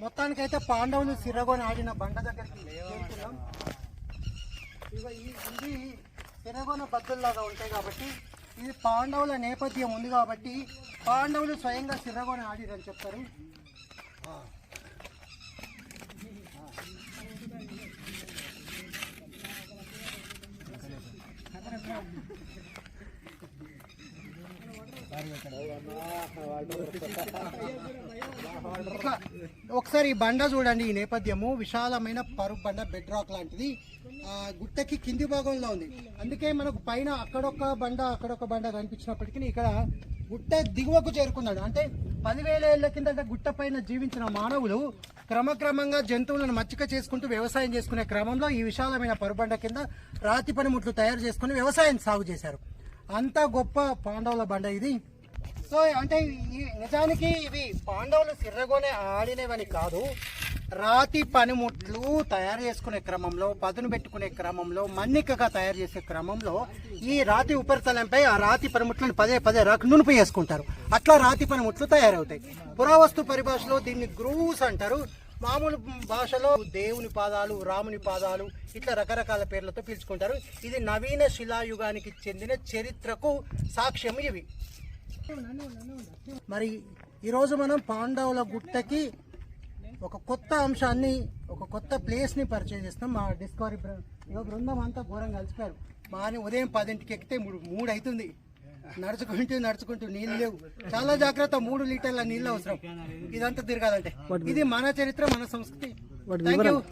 మొత్తానికైతే పాండవులు సిరగొని ఆడిన బండ దగ్గరికి చేరుకున్నాం ఇగో ఇది సిరగొన బద్దుల్లాగా ఉంటాయి కాబట్టి ఇది పాండవుల నేపథ్యం ఉంది కాబట్టి పాండవులు స్వయంగా సిరగొని ఆడిరని చెప్తారు. ఇట్లా ఒకసారి ఈ బండ చూడండి ఈ నేపథ్యము. విశాలమైన పరుపు బండ బెడ్ రాక్ లాంటిది గుట్టకి కింది భాగంలో ఉంది. అందుకే మనకు పైన అక్కడొక బండ అక్కడొక బండ కనిపించినప్పటికీ ఇక్కడ గుట్ట దిగువకు చేరుకున్నాడు. అంటే పదివేల ఏళ్ళ కిందట గుట్ట పైన జీవించిన మానవులు క్రమక్రమంగా జంతువులను మచ్చిక చేసుకుంటూ వ్యవసాయం చేసుకునే క్రమంలో ఈ విశాలమైన పరుబండ కింద రాతి పనిముట్లు తయారు చేసుకుని వ్యవసాయం సాగు చేశారు. అంత గొప్ప పాండవుల బండ ఇది. సో అంటే ఈ నిజానికి ఇవి పాండవులు సిర్రగోనే ఆడినవని కాదు. రాతి పనిముట్లు తయారు చేసుకునే క్రమంలో పదును పెట్టుకునే క్రమంలో మన్నికగా తయారు చేసే క్రమంలో ఈ రాతి ఉపరితలంపై ఆ రాతి పనిముట్లను పదే పదే రక్ నునుపు చేసుకుంటారు. అట్లా రాతి పనిముట్లు తయారవుతాయి. పురావస్తు పరిభాషలో దీన్ని గ్రూస్ అంటారు. మామూలు భాషలో దేవుని పాదాలు రాముని పాదాలు ఇట్లా రకరకాల పేర్లతో పిలుచుకుంటారు. ఇది నవీన శిలాయుగానికి చెందిన చరిత్రకు సాక్ష్యం ఇవి. మరి ఈరోజు మనం పాండవుల గుట్టకి ఒక కొత్త అంశాన్ని ఒక కొత్త ప్లేస్ని పరిచయం చేస్తాం మా డిస్కవరీ బృందం అంతా ఘోరంగా కలిసిపోయారు. బాగానే ఉదయం పదింటికి ఎక్కితే మూడు మూడు అవుతుంది. నడుచుకుంటూ నడుచుకుంటూ నీళ్ళు లేవు. చాలా జాగ్రత్త మూడు లీటర్ల నీళ్ళు అవసరం. ఇదంతా తిరగాలంటే. ఇది మన చరిత్ర మన సంస్కృతి. Thank you